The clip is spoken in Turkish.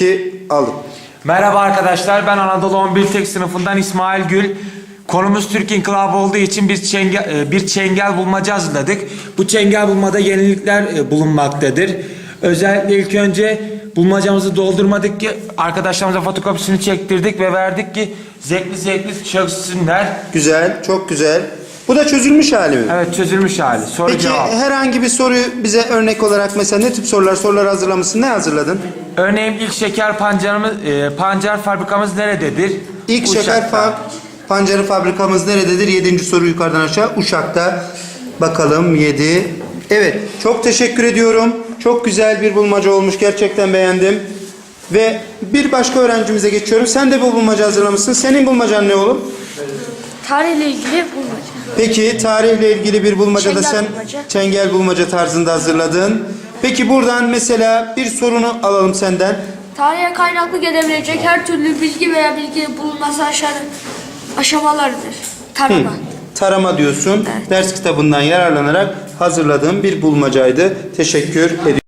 2 aldım. Merhaba arkadaşlar ben Anadolu 11 Tek sınıfından İsmail Gül. Konumuz Türk İnkılabı olduğu için biz çengel, e, bir çengel bulmaca hazırladık. Bu çengel bulmada yenilikler e, bulunmaktadır. Özellikle ilk önce bulmacamızı doldurmadık ki arkadaşlarımıza fotokopisini çektirdik ve verdik ki zevkli zevkli çözsünler. Güzel, çok güzel. Bu da çözülmüş hali mi? Evet çözülmüş hali. Soru Peki cevap. herhangi bir soruyu bize örnek olarak mesela ne tip sorular sorular hazırlamışsın? Ne hazırladın? Örneğin ilk şeker pancarımız, e, pancar fabrikamız nerededir? İlk şeker Uşak'ta. fa pancarı fabrikamız nerededir? Yedinci soru yukarıdan aşağı. Uşak'ta. Bakalım 7. Evet, çok teşekkür ediyorum. Çok güzel bir bulmaca olmuş. Gerçekten beğendim. Ve bir başka öğrencimize geçiyorum. Sen de bu bulmaca hazırlamışsın. Senin bulmacan ne oğlum? Tarihle ilgili bulmaca. Peki tarihle ilgili bir bulmaca da Çengel sen bulmaca. çengel bulmaca tarzında hazırladın. Peki buradan mesela bir sorunu alalım senden. Tarihe kaynaklı gelebilecek her türlü bilgi veya bilgi bulunması aşağı aşamalarıdır. Tarama. Tarama diyorsun. Ders kitabından yararlanarak hazırladığım bir bulmacaydı. Teşekkür ediyorum.